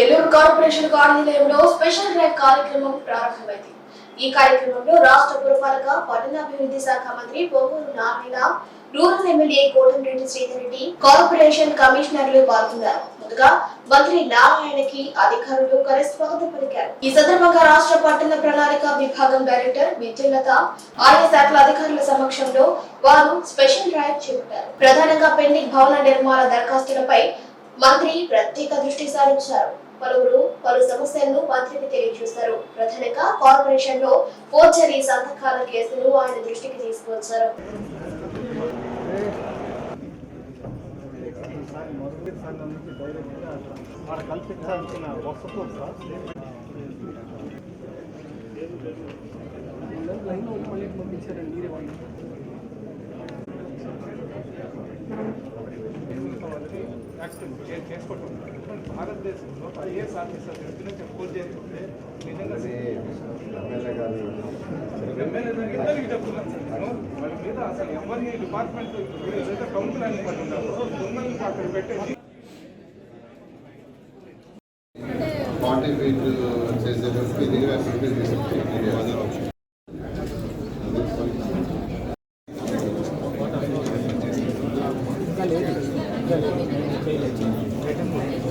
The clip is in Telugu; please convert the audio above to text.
నెల్లూరు కార్పొరేషన్ కార్యాలయంలో స్పెషల్ డ్రైవ్ కార్యక్రమం ప్రారంభమైంది. ఈ కార్యక్రమంలో రాష్ట్ర పురపాలక పట్టణాభివృద్ధి శాఖ మంత్రి Ponguru Narayana rural MLA Kotamreddy Sridhar Reddy corporation కమిషనర్లు పాల్గొన్నారు. ముందుగా మంత్రి నారాయణకి అధికారులు ఘన స్వాగతం పలికారు. ఈ సందర్భంగా రాష్ట్ర పట్టణ ప్రణాళిక విభాగం డైరెక్టర్ విద్యుల్లత ఆయా శాఖల అధికారుల సమక్షంలో వారు స్పెషల్ డ్రైవ్ చేపట్టారు. ప్రధానంగా పెండింగ్ భవన నిర్మాణ దరఖాస్తులపై మంత్రి ప్రత్యేక దృష్టి సారించారు. పలువురు పలు సమస్యలను మంత్రికి తెలియజేశారు. ప్రధానంగా కార్పొరేషన్లో ఫోర్జరీ సంతకాల కేసులు ఆయన దృష్టికి తీసుకువచ్చారు. కల్పించాల్సిన వసతులు సార్ లైన్లో మళ్ళీ పంపించారండి మీరే వాళ్ళు నెక్స్ట్ చేసుకుంటున్నాం భారతదేశంలో ఏ సాధిస్తారు చెప్పుకోలు చేయకుంటే నిజంగా ఇద్దరికి అసలు ఎవరిని డిపార్ట్మెంట్ ఏదైతే కౌన్సిల్ అని పడి ఉన్నారో దొంగల్ని అక్కడ పెట్టేసి ఫిఫ్టీ చేయలేదు